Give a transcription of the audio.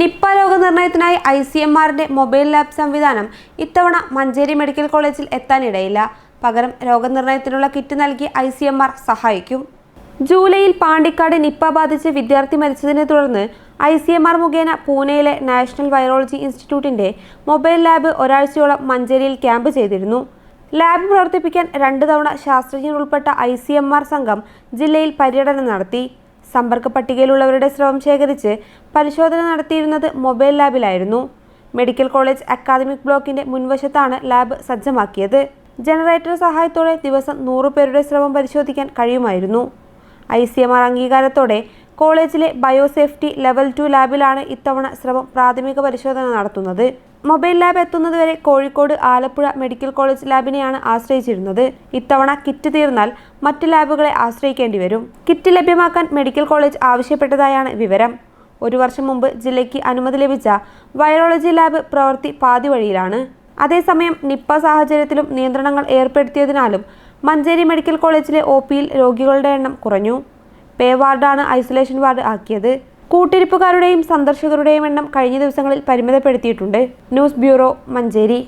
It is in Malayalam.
Nipah രോഗനിർണയത്തിനായി ഐ സി എം ആറിന്റെ മൊബൈൽ ലാബ് സംവിധാനം ഇത്തവണ മഞ്ചേരി മെഡിക്കൽ കോളേജിൽ എത്താനിടയില്ല. പകരം രോഗനിർണയത്തിനുള്ള കിറ്റ് നൽകി ഐ സി എം ആർ സഹായിക്കും. ജൂലൈയിൽ പാണ്ടിക്കാട് നിപ്പ ബാധിച്ച് വിദ്യാർത്ഥി മരിച്ചതിനെ തുടർന്ന് ഐ സി എം ആർ മുഖേന പൂനെയിലെ നാഷണൽ വൈറോളജി ഇൻസ്റ്റിറ്റ്യൂട്ടിന്റെ മൊബൈൽ ലാബ് ഒരാഴ്ചയോളം മഞ്ചേരിയിൽ ക്യാമ്പ് ചെയ്തിരുന്നു. ലാബ് പ്രവർത്തിപ്പിക്കാൻ രണ്ട് തവണ ശാസ്ത്രജ്ഞർ ഉൾപ്പെട്ട ഐ സി എം ആർ സംഘം ജില്ലയിൽ പര്യടനം നടത്തി. സമ്പർക്ക പട്ടികയിലുള്ളവരുടെ സ്രവം ശേഖരിച്ച് പരിശോധന നടത്തിയിരുന്നത് മൊബൈൽ ലാബിലായിരുന്നു. മെഡിക്കൽ കോളേജ് അക്കാദമിക് ബ്ലോക്കിന്റെ മുൻവശത്താണ് ലാബ് സജ്ജമാക്കിയത്. ജനറേറ്റർ സഹായത്തോടെ ദിവസം നൂറ് പേരുടെ സ്രവം പരിശോധിക്കാൻ കഴിയുമായിരുന്നു. ഐ സി എം ആർ അംഗീകാരത്തോടെ കോളേജിലെ ബയോസേഫ്റ്റി ലെവൽ ടു ലാബിലാണ് ഇത്തവണ സ്രവം പ്രാഥമിക പരിശോധന നടത്തുന്നത്. മൊബൈൽ ലാബ് എത്തുന്നതുവരെ കോഴിക്കോട് ആലപ്പുഴ മെഡിക്കൽ കോളേജ് ലാബിനെയാണ് ആശ്രയിച്ചിരുന്നത്. ഇത്തവണ കിറ്റ് തീർന്നാൽ മറ്റ് ലാബുകളെ ആശ്രയിക്കേണ്ടി വരും. കിറ്റ് ലഭ്യമാക്കാൻ മെഡിക്കൽ കോളേജ് ആവശ്യപ്പെട്ടതായാണ് വിവരം. ഒരു വർഷം മുമ്പ് ജില്ലയ്ക്ക് അനുമതി ലഭിച്ച വൈറോളജി ലാബ് പ്രവൃത്തി പാതി വഴിയിലാണ്. അതേസമയം നിപ്പ സാഹചര്യത്തിലും നിയന്ത്രണങ്ങൾ ഏർപ്പെടുത്തിയതിനാലും മഞ്ചേരി മെഡിക്കൽ കോളേജിലെ ഒ പിയിൽ രോഗികളുടെ എണ്ണം കുറഞ്ഞു. പേ വാർഡാണ് ഐസൊലേഷൻ വാർഡ് ആക്കിയത്. കൂട്ടിരിപ്പുകാരുടെയും സന്ദർശകരുടെയും എണ്ണം കഴിഞ്ഞ ദിവസങ്ങളിൽ പരിമിതപ്പെടുത്തിയിട്ടുണ്ട്. News bureau Manjeri.